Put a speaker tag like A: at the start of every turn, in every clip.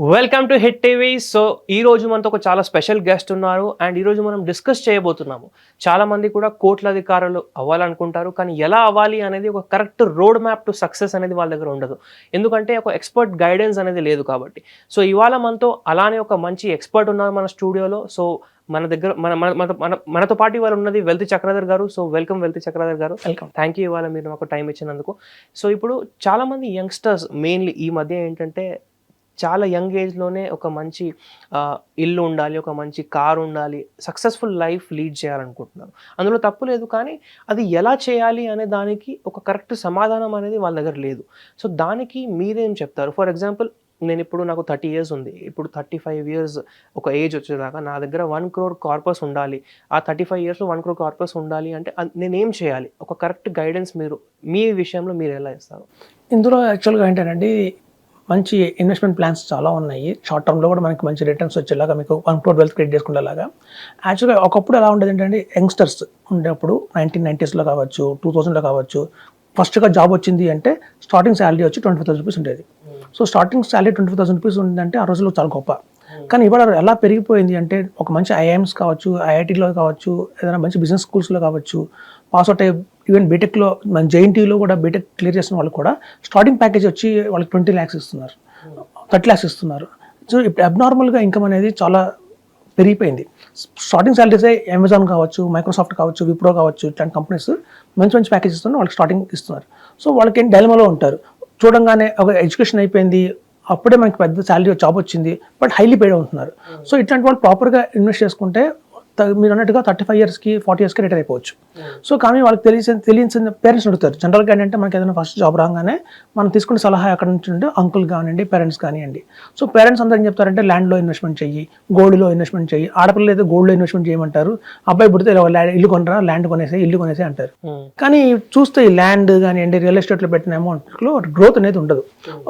A: Welcome to hit TV so ఈ రోజు మనతో ఒక చాలా స్పెషల్ గెస్ట్ ఉన్నారు అండ్ ఈ రోజు మనం డిస్కస్ చేయబోతున్నాము. చాలా మంది కూడా కోట్ల అధికారులు అవ్వాలనుకుంటారు కానీ ఎలా అవ్వాలి అనేది ఒక correct road map to success అనేది వాళ్ళ దగ్గర ఉండదు. ఎందుకంటే ఒక ఎక్స్పర్ట్ గైడెన్స్ అనేది లేదు కాబట్టి. సో ఇవాళ మనతో అలానే ఒక మంచి ఎక్స్పర్ట్ ఉన్నారు మన స్టూడియోలో సో మన దగ్గర మన మన- మన మన మనతో పాటు ఇవాళ ఉన్నది వెల్త్ చక్రధర్ గారు. సో వెల్కమ్ వెల్త్ చక్రధర్ గారు.
B: వెల్కమ్
A: థ్యాంక్ యూ ఇవాళ మీరు మాకు టైం ఇచ్చినందుకు. సో ఇప్పుడు చాలా మంది యంగ్స్టర్స్ మెయిన్లీ ఈ మధ్య ఏంటంటే చాలా యంగ్ ఏజ్లోనే ఒక మంచి ఇల్లు ఉండాలి ఒక మంచి కార్ ఉండాలి సక్సెస్ఫుల్ లైఫ్ లీడ్ చేయాలనుకుంటున్నారు. అందులో తప్పు లేదు కానీ అది ఎలా చేయాలి అనే దానికి ఒక కరెక్ట్ సమాధానం అనేది వాళ్ళ దగ్గర లేదు. సో దానికి మీరేం చెప్తారు? ఫర్ ఎగ్జాంపుల్ నేను ఇప్పుడు నాకు థర్టీ ఇయర్స్ ఉంది. ఇప్పుడు థర్టీ ఫైవ్ ఇయర్స్ ఒక ఏజ్ వచ్చేదాకా నా దగ్గర వన్ క్రోర్ కార్పస్ ఉండాలి. ఆ థర్టీ ఫైవ్ ఇయర్స్లో వన్ క్రోర్ కార్పస్ ఉండాలి అంటే నేనేం చేయాలి? ఒక కరెక్ట్ గైడెన్స్ మీరు మీ విషయంలో మీరు ఎలా ఇస్తారు?
B: ఇందులో యాక్చువల్గా ఏంటంటే మంచి ఇన్వెస్ట్మెంట్ ప్లాన్స్ చాలా ఉన్నాయి. షార్ట్ టర్మ్లో కూడా మనకి మంచి రిటర్న్స్ వచ్చేలాగా మీకు వన్ క్రోర్ వెల్త్ క్రియేట్ చేసుకునేలాగా యాక్చువల్గా ఒకప్పుడు ఎలా ఉండేది ఏంటంటే యంగ్స్టర్స్ ఉండేప్పుడు నైన్టీన్ నైంటీస్లో కావచ్చు టూ థౌసండ్లో కావచ్చు ఫస్ట్గా జాబ్ వచ్చింది అంటే స్టార్టింగ్ శాలరీ వచ్చి ట్వంటీ ఫైవ్ థౌసండ్ రూపీస్ ఉండేది. So starting salary twenty five thousand rupees ఉందంటే ఆ రోజుల్లో చాలా గొప్ప. కానీ ఇవాళ ఎలా పెరిగిపోయింది అంటే ఒక మంచి ఐఐఎమ్స్ కావచ్చు ఐఐటీలో కావచ్చు ఏదైనా మంచి బిజినెస్ స్కూల్స్లో కావచ్చు పాస్ అవుట్ అయ్యి ఈవెన్ బీటెక్లో మన జేఎన్టీలో కూడా బీటెక్ క్లియర్ చేసిన వాళ్ళు కూడా స్టార్టింగ్ ప్యాకేజ్ వచ్చి వాళ్ళకి ట్వంటీ ల్యాక్స్ ఇస్తున్నారు. థర్టీ ల్యాక్స్ ఇస్తున్నారు. సో ఇప్పుడు అబ్నార్మల్గా ఇన్కమ్ అనేది చాలా పెరిగిపోయింది. స్టార్టింగ్ సాలరీసే అమెజాన్ కావచ్చు మైక్రోసాఫ్ట్ కావచ్చు విప్రో కావచ్చు ఇట్లాంటి కంపెనీస్ మంచి మంచి ప్యాకేజ్ ఇస్తున్నారు వాళ్ళకి స్టార్టింగ్ ఇస్తున్నారు. సో వాళ్ళకి ఏం డైలమాలో ఉంటారు? చూడంగానే ఒక ఎడ్యుకేషన్ అయిపోయింది అప్పుడే మనకి పెద్ద శాలరీ జాబ్ వచ్చింది బట్ హైలీ పేడ్ ఉంటున్నారు. సో ఇట్లాంటి వాళ్ళు ప్రాపర్గా ఇన్వెస్ట్ చేసుకుంటే మీరు అన్నట్టుగా థర్టీ ఫైవ్ ఇయర్స్కి ఫార్టీ ఇయర్స్కి రిటైర్ అయిపోవచ్చు సో కానీ వాళ్ళకి తెలిసిన తెలియసిన పేరెంట్స్ అడుగుతారు. జనరల్గా ఏంటంటే మనకి ఏదైనా ఫస్ట్ జాబ్ రాగానే మనం తీసుకునే సలహా ఎక్కడ నుంచి అంటే అంకుల్ కానివ్వండి పేరెంట్స్ కానివ్వండి. సో పేరెంట్స్ అందరూ ఏం చెప్తారంటే ల్యాండ్లో ఇన్వెస్ట్మెంట్ చెయ్యి గోల్డ్లో ఇన్వెస్ట్మెంట్ చెయ్యి. ఆడపిల్లలు అయితే గోల్డ్లో ఇన్వెస్ట్మెంట్ చేయమంటారు. అబ్బాయి పుడితే ఇల్లు కొనరా ల్యాండ్ కొనేసి ఇల్లు కొనేసి అంటారు. కానీ చూస్తే ఈ ల్యాండ్ కానివ్వండి రియల్ ఎస్టేట్లో పెట్టిన అమౌంట్లో గ్రోత్ అనేది ఉండదు.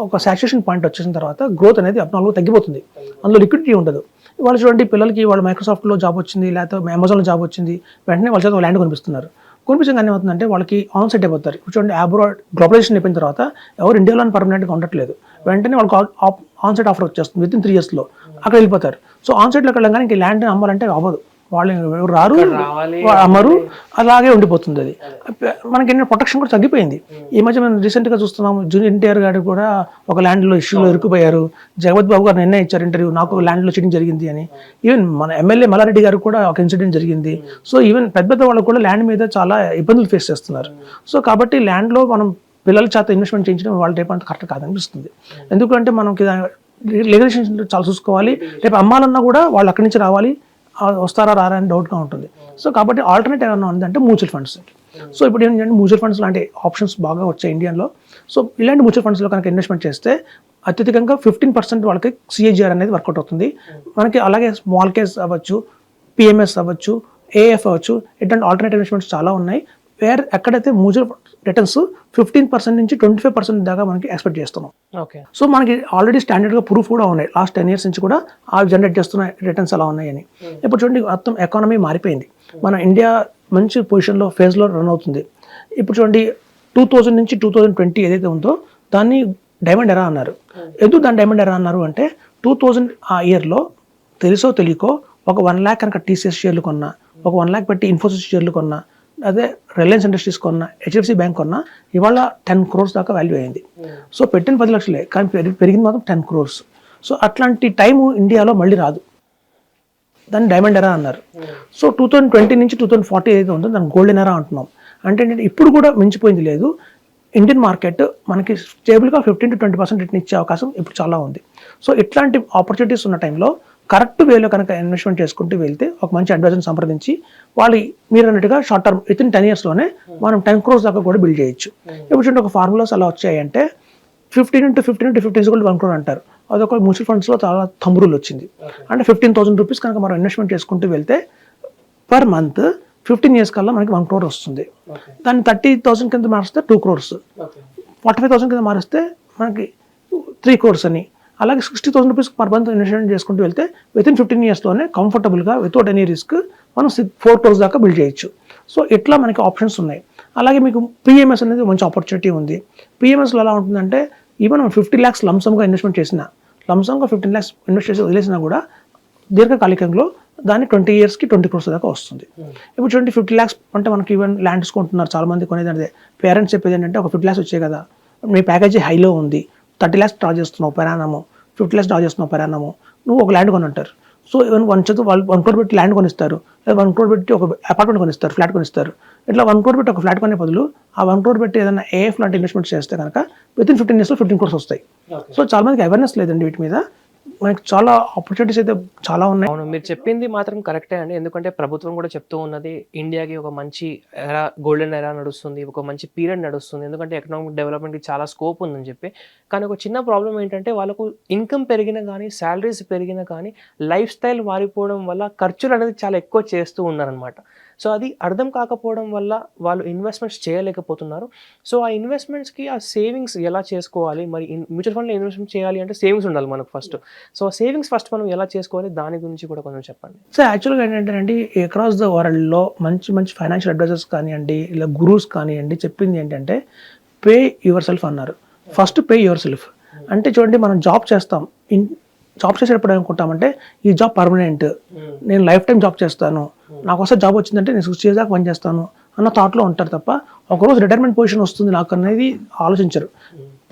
B: ఒక సాచురేషన్ పాయింట్ వచ్చేసిన తర్వాత గ్రోత్ అనేది అబ్నార్మల్గా తగ్గిపోతుంది. అందులో లిక్విడిటీ ఉండదు. వాళ్ళు చూడండి పిల్లలకి వాళ్ళు మైక్రోసాఫ్ట్లో జాబ్ వచ్చింది లేకపోతే అమెజాన్లో జాబ్ వచ్చింది వెంటనే వాళ్ళ చేత ల్యాండ్ కొనిపిస్తున్నారు. కొనిపించగానే ఏమవుతుందంటే వాళ్ళకి ఆన్ సెట్ అయిపోతారు. చూడండి అబ్రాడ్ గ్లోబలైజేషన్ అయిపోయిన తర్వాత ఎవరు ఇండియాలో పర్మనెంట్గా ఉండట్లేదు. వెంటనే వాళ్ళకి ఆన్ సెట్ ఆఫర్ వచ్చేస్తుంది విత్ ఇన్ త్రీ ఇయర్స్లో అక్కడ వెళ్ళిపోతారు. సో ఆన్ వెళ్ళడం వెళ్ళగానే ఇంక ల్యాండ్ అమ్మాలంటే అవ్వదు. వాళ్ళు రారు అమ్మరు అలాగే ఉండిపోతుంది అది. మనకి ఏంటంటే ప్రొటెక్షన్ కూడా తగ్గిపోయింది. ఈ మధ్య మనం రీసెంట్గా చూస్తున్నాము జూనియర్ ఎన్టీఆర్ గారు కూడా ఒక ల్యాండ్లో ఇష్యూలో ఇరుక్కుపోయారు. జగవత్ బాబు గారు నిన్నే ఇచ్చారు ఇంటర్వ్యూ నాకు ల్యాండ్లో చీటింగ్ జరిగింది అని. ఈవెన్ మన ఎమ్మెల్యే మల్లారెడ్డి గారు కూడా ఒక ఇన్సిడెంట్ జరిగింది. సో ఈవెన్ పెద్ద పెద్ద వాళ్ళు కూడా ల్యాండ్ మీద చాలా ఇబ్బందులు ఫేస్ చేస్తున్నారు. సో కాబట్టి ల్యాండ్లో మనం పిల్లల చేత ఇన్వెస్ట్మెంట్ చేయించడం వాళ్ళ రేపు అంత కరెక్ట్ కాదనిపిస్తుంది. ఎందుకంటే మనకి లీగలైజేషన్ చాలా చూసుకోవాలి. రేపు అమ్మాలన్నా కూడా వాళ్ళు అక్కడి నుంచి రావాలి. వస్తారా రారా అని డౌట్గా ఉంటుంది. సో కాబట్టి ఆల్టర్నేట్ ఏమైనా ఉందంటే మ్యూచువల్ ఫండ్స్ సో ఇప్పుడు ఏంటంటే మ్యూచువల్ ఫండ్స్ లాంటి ఆప్షన్స్ బాగా వచ్చాయి ఇండియాలో. సో ఇలాంటి మ్యూచువల్ ఫండ్స్లో కనుక ఇన్వెస్ట్మెంట్ చేస్తే అత్యధికంగా ఫిఫ్టీన్ పర్సెంట్ వాళ్ళకి సిఏజిఆర్ అనేది వర్కౌట్ అవుతుంది. మనకి అలాగే స్మాల్ కేస్ అవ్వచ్చు పిఎంఎస్ అవ్వచ్చు ఏఎఫ్ అవ్వచ్చు ఇట్లాంటి ఆల్టర్నేట్ ఇన్వెస్ట్మెంట్స్ చాలా ఉన్నాయి. వేర్ ఎక్కడైతే మ్యూచువల్ రిటర్న్స్ ఫిఫ్టీన్ పర్సెంట్ నుంచి ట్వంటీ ఫైవ్ పర్సెంట్ దాకా మనకి ఎక్స్పెక్ట్ చేస్తున్నాం.
A: ఓకే.
B: సో మనకి ఆల్రెడీ స్టాండర్డ్గా ప్రూఫ్ కూడా ఉన్నాయి. లాస్ట్ టెన్ ఇయర్స్ నుంచి కూడా ఆ జనరేట్ చేస్తున్న రిటర్న్స్ ఎలా ఉన్నాయని. ఇప్పుడు చూడండి మొత్తం ఎకానమీ మారిపోయింది. మన ఇండియా మంచి పొజిషన్లో ఫేజ్లో రన్ అవుతుంది. ఇప్పుడు చూడండి టూ థౌజండ్ నుంచి టూ థౌజండ్ ట్వంటీ ఏదైతే ఉందో దాన్ని డైమండ్ ఎరా అన్నారు. ఎందుకు దాన్ని డైమండ్ ఎరా అన్నారు అంటే టూ థౌజండ్ ఆ ఇయర్లో తెలుసో తెలియకో ఒక వన్ ల్యాక్ కనుక టీసీఎస్ షేర్లు కొన్నా ఒక వన్ ల్యాక్ పెట్టి ఇన్ఫోసిస్ షేర్లు కొన్నా అదే రిలయన్స్ ఇండస్ట్రీస్ కొన్నా హెచ్ఎఫ్సి బ్యాంక్ కొన్నా ఇవాళ టెన్ క్రోర్స్ దాకా వాల్యూ అయింది. సో పెట్టిన పది లక్షలే కానీ పెరిగి- పెరిగింది మాత్రం టెన్ క్రోర్స్ సో అట్లాంటి టైము ఇండియాలో మళ్ళీ రాదు. దాన్ని డైమండ్ ఎరా అన్నారు. సో టూ థౌజండ్ ట్వంటీ నుంచి టూ థౌజండ్ ఫార్టీ ఏదైతే ఉందో దాన్ని గోల్డెన్ ఎరా అంటున్నాం. అంటే ఏంటంటే ఇప్పుడు కూడా మించిపోయింది లేదు. ఇండియన్ మార్కెట్ మనకి స్టేబుల్గా fifteen to twenty percent return ఇచ్చే అవకాశం ఇప్పుడు చాలా ఉంది. సో ఇట్లాంటి ఆపర్చునిటీస్ ఉన్న టైంలో కరెక్ట్ వేలో కనుక ఇన్వెస్ట్మెంట్ చేసుకుంటూ వెళ్తే ఒక మంచి అడ్వైజర్ని సంప్రదించి వాళ్ళు మీరు అన్నట్టుగా short term within ten ఇయర్స్లోనే మనం టెన్ క్రోర్స్ దాకా కూడా బిల్డ్ చేయొచ్చు. ఇప్పుడు చూడండి ఒక ఫార్ములాస్ అలా వచ్చాయంటే fifteen into fifteen into fifteen కూడా వన్ క్రోర్ అంటారు. అదొక మ్యూచువల్ ఫండ్స్లో చాలా తంబురులు వచ్చింది. అంటే ఫిఫ్టీన్ థౌసండ్ రూపీస్ కనుక మనం ఇన్వెస్ట్మెంట్ చేసుకుంటూ వెళ్తే పర్ మంత్ ఫిఫ్టీన్ ఇయర్స్ కల్లా మనకి వన్ క్రోర్ వస్తుంది. దాన్ని థర్టీ థౌసండ్ కింద మారిస్తే two crores forty five thousand కింద మారిస్తే మనకి త్రీ క్రోర్స్ అని. అలాగే sixty thousand rupees per month investment చేసుకుంటూ వెళ్తే విత్ ఇన్ ఫిఫ్టీన్ ఇయర్స్లోనే కంఫర్టబుల్గా వితౌట్ ఎనీ రిస్క్ మనం ఫోర్ క్రోర్స్ దాకా బిల్డ్ చేయొచ్చు. సో ఇట్లా మనకి ఆప్షన్స్ ఉన్నాయి. అలాగే మీకు పిఎంఎస్ అనేది మంచి ఆపర్చునిటీ ఉంది. పిఎంఎస్లో ఎలా ఉంటుందంటే ఈవెన్ మనం ఫిఫ్టీ ల్యాక్స్ లంసమ్గా ఇన్వెస్ట్మెంట్ చేసిన లంసంగా ఫిఫ్టీన్ ల్యాక్స్ ఇన్వెస్ట్ చేసి వదిలేసినా కూడా దీర్ఘకాలికంలో దాన్ని ట్వంటీ ఇయర్స్కి ట్వంటీ క్రోర్స్ దాకా వస్తుంది. ఇప్పుడు ట్వంటీ ఫిఫ్టీ ల్యాక్స్ అంటే మనకి ఈవెన్ ల్యాండ్స్ కొంటున్నారు చాలా మంది కొనేది అంటే పేరెంట్స్ చెప్పేది ఏంటంటే ఒక ఫిఫ్టీ ల్యాక్స్ వచ్చాయి కదా మీ ప్యాకేజీ హైలో ఉంది థర్టీ ల్యాక్స్ డ్రా చేస్తున్నావు పెరానము ఫిఫ్టీ ల్యాక్స్ డ్రా చేస్తున్నావు పెరానము నువ్వు ఒక ల్యాండ్ కొని అంటారు సో ఈవెన్ వన్ చేత వాళ్ళు వన్ క్రోర్ పెట్టి ల్యాండ్ కొనిస్తారు లేదా వన్ క్రోర్ పెట్టి ఒక అపార్ట్మెంట్ కొనిస్తారు ఫ్లాట్ కొనిస్తారు. ఇట్లా వన్ క్రోర్ పెట్టి ఒక ఫ్లాట్ కొనే బదులు ఆ వన్ క్రోర్ పెట్టి ఏదైనా ఏఎఫ్ లాంటి ఇన్వెస్ట్మెంట్ చేస్తే కనుక విత్ ఇన్ ఫిఫ్టీన్ ఇయర్స్లో ఫిఫ్టీన్ క్రోర్స్ వస్తాయి. సో చాలా మందికి అవేర్నెస్ లేదండి వీటి మీద. మనకి చాలా ఆపర్చునిటీస్ అయితే చాలా ఉన్నాయి.
A: అవును మీరు చెప్పింది మాత్రం కరెక్టే అండి. ఎందుకంటే ప్రభుత్వం కూడా చెప్తూ ఉన్నది ఇండియాకి ఒక మంచి ఎరా గోల్డెన్ ఎరా నడుస్తుంది ఒక మంచి పీరియడ్ నడుస్తుంది. ఎందుకంటే ఎకనామిక్ డెవలప్మెంట్కి చాలా స్కోప్ ఉందని చెప్పి. కానీ ఒక చిన్న ప్రాబ్లం ఏంటంటే వాళ్ళకు ఇన్కమ్ పెరిగినా కానీ శాలరీస్ పెరిగినా కానీ లైఫ్ స్టైల్ మారిపోవడం వల్ల ఖర్చులు అనేది చాలా ఎక్కువ చేస్తూ ఉన్నారనమాట సో అది అర్థం కాకపోవడం వల్ల వాళ్ళు ఇన్వెస్ట్మెంట్స్ చేయలేకపోతున్నారు. సో ఆ ఇన్వెస్ట్మెంట్స్కి ఆ సేవింగ్స్ ఎలా చేసుకోవాలి? మరి మ్యూచువల్ ఫండ్లో ఇన్వెస్ట్మెంట్ చేయాలి అంటే సేవింగ్స్ ఉండాలి మనకు ఫస్ట్ సో సేవింగ్స్ ఫస్ట్ మనం ఎలా చేసుకోవాలి దాని గురించి కూడా కొంచెం చెప్పండి.
B: సో యాక్చువల్గా ఏంటంటే అండి అక్రాస్ ద వరల్డ్లో మంచి మంచి ఫైనాన్షియల్ అడ్వైజర్స్ కానివ్వండి ఇలా గురూస్ కానివ్వండి చెప్పింది ఏంటంటే పే యువర్ సెల్ఫ్ అన్నారు. ఫస్ట్ పే యువర్ సెల్ఫ్ అంటే చూడండి మనం జాబ్ చేస్తాం. ఇన్ జాబ్ చేసేటప్పుడు ఏమనుకుంటామంటే ఈ జాబ్ పర్మనెంట్ నేను లైఫ్ టైం జాబ్ చేస్తాను. నాకు వస్తే జాబ్ వచ్చిందంటే నేను సిక్స్టీ ఇయర్స్ దాకా పని చేస్తాను అన్న థాట్లో ఉంటారు తప్ప ఒకరోజు రిటైర్మెంట్ పొజిషన్ వస్తుంది నాకు అనేది ఆలోచించరు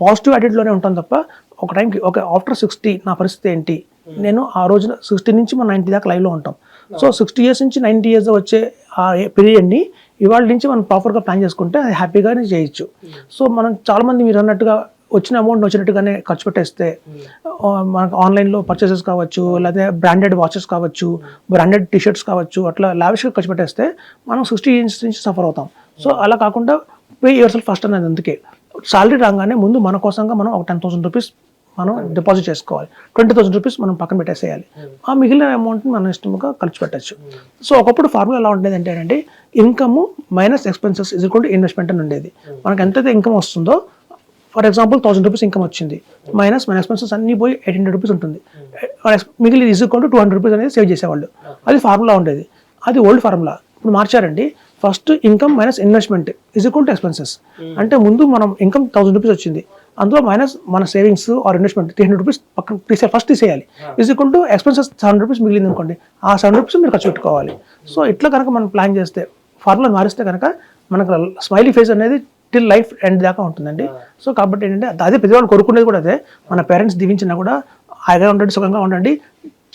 B: పాజిటివ్ యాటిట్యూడ్లోనే ఉంటాం తప్ప ఒక టైంకి ఒక ఆఫ్టర్ సిక్స్టీ నా పరిస్థితి ఏంటి? నేను ఆ రోజున సిక్స్టీ నుంచి మనం నైంటీ దాకా లైవ్లో ఉంటాం. సో సిక్స్టీ ఇయర్స్ నుంచి నైంటీ ఇయర్స్ వచ్చే ఆ పీరియడ్ని ఇవాళ నుంచి మనం ప్రాపర్గా ప్లాన్ చేసుకుంటే అది హ్యాపీగానే చేయొచ్చు. సో మనం చాలామంది మీరు అన్నట్టుగా వచ్చిన అమౌంట్ వచ్చినట్టుగానే ఖర్చు పెట్టేస్తే ఆ, మనకు ఆన్లైన్లో పర్చేసెస్ కావచ్చు లేదా బ్రాండెడ్ వాచెస్ కావచ్చు బ్రాండెడ్ టీషర్ట్స్ కావచ్చు అట్లా లావిష్గా ఖర్చు పెట్టేస్తే మనం సిక్స్టీ ఇయర్స్ నుంచి సఫర్ అవుతాం. సో అలా కాకుండా పే సెల్ఫ్ ఫస్ట్ అనేది అందుకే. సాలరీ రాగానే ముందు మన కోసంగా మనం ఒక టెన్ థౌసండ్ రూపీస్ మనం డిపాజిట్ చేసుకోవాలి. ట్వంటీ థౌసండ్ రూపీస్ మనం పక్కన పెట్టేసేయాలి. ఆ మిగిలిన అమౌంట్ని మనం ఇష్టంగా ఖర్చు పెట్టచ్చు. సో ఒకప్పుడు ఫార్ములా ఎలా ఉండేది అంటే అంటే income minus expenses is equal to investment అని ఉండేది. మనకి ఎంతైతే ఇన్కమ్ వస్తుందో for example thousand rupees income వచ్చింది. మైనస్ మన ఎక్స్పెన్సెస్ అన్ని పోయి ఎయిట్ హండ్రెడ్ రూపీస్ ఉంటుంది. మిగిలిన is equal to two hundred rupees అనేది సేవ్ చేసేవాళ్ళు. అది ఫార్ములా ఉండేది. అది ఓల్డ్ ఫార్ములా ఇప్పుడు మార్చారండి. First income minus investment is equal to expenses అంటే ముందు మనం ఇన్కమ్ థౌసండ్ రూపీస్ వచ్చింది. అందులో మైనస్ మన savings or investment three hundred rupees పక్కన తీసేయాలి. ఫస్ట్ తీసేయాలి. Is equal to expenses seven rupees మిగిలింది అనుకోండి. ఆ సెవెన్ రూపీస్ మీరు ఖర్చు పెట్టుకోవాలి. సో ఇట్లా కనుక మనం ప్లాన్ చేస్తే ఫార్ములా మారిస్తే కనుక మనకు స్మైలీ ఫేస్ అనేది టిల్ లైఫ్ ఎండ్ దాకా ఉంటుందండి. సో కాబట్టి ఏంటంటే అదే పెద్దవాళ్ళు కోరుకునేది కూడా అదే. మన పేరెంట్స్ దీవించినా కూడా హాయిగా ఉండండి సుఖంగా ఉండండి.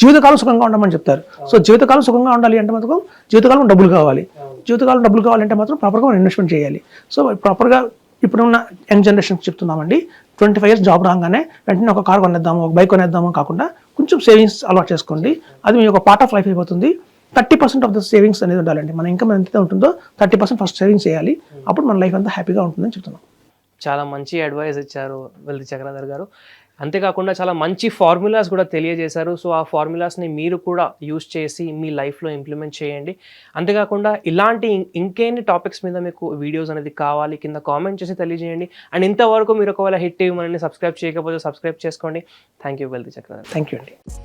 B: జీవితకాలం సుఖంగా ఉండమని చెప్తారు. సో జీవితకాలం సుఖంగా ఉండాలి అంటే మాత్రం జీవితకాలం డబ్బులు కావాలి. జీవితకాలం డబ్బులు కావాలంటే మాత్రం ప్రాపర్గా మనం ఇన్వెస్ట్మెంట్ చేయాలి. సో ప్రాపర్గా ఇప్పుడున్న యంగ్ జనరేషన్కి చెప్తున్నామండి. ట్వంటీ ఫైవ్ ఇయర్స్ జాబ్ రాగానే వెంటనే ఒక కార్ కొనేద్దాము ఒక బైక్ కొనేద్దాము కాకుండా కొంచెం సేవింగ్స్ అలవాటు చేసుకోండి. అది మీ ఒక పార్ట్ ఆఫ్ లైఫ్ అయిపోతుంది. Thirty percent of the savings అనేది ఉండాలండి. మన ఇన్కమ్ ఎంత ఉంటుందో థర్టీ పర్సెంట్ ఫస్ట్ సేవింగ్స్ చేయాలి. అప్పుడు మన లైఫ్ అంతా హ్యాపీగా ఉంటుందని చెప్తున్నాం.
A: చాలా మంచి అడ్వైస్ ఇచ్చారు వెల్ది చక్రధర్ గారు. అంతేకాకుండా చాలా మంచి ఫార్ములాస్ కూడా తెలియజేశారు. సో ఆ ఫార్ములాస్ని మీరు కూడా యూస్ చేసి మీ లైఫ్లో ఇంప్లిమెంట్ చేయండి. అంతేకాకుండా ఇలాంటి ఇం- టాపిక్స్ మీద మీకు వీడియోస్ అనేది కావాలి కింద కామెంట్ చేసి తెలియజేయండి. అండ్ ఇంతవరకు మీరు ఒకవేళ హిట్ ఇవ్వమని సబ్స్క్రైబ్ చేయకపోతే సబ్స్క్రైబ్ చేసుకోండి. థ్యాంక్ యూ వెల్ది చక్రధర్
B: థ్యాంక్ యూ అండి.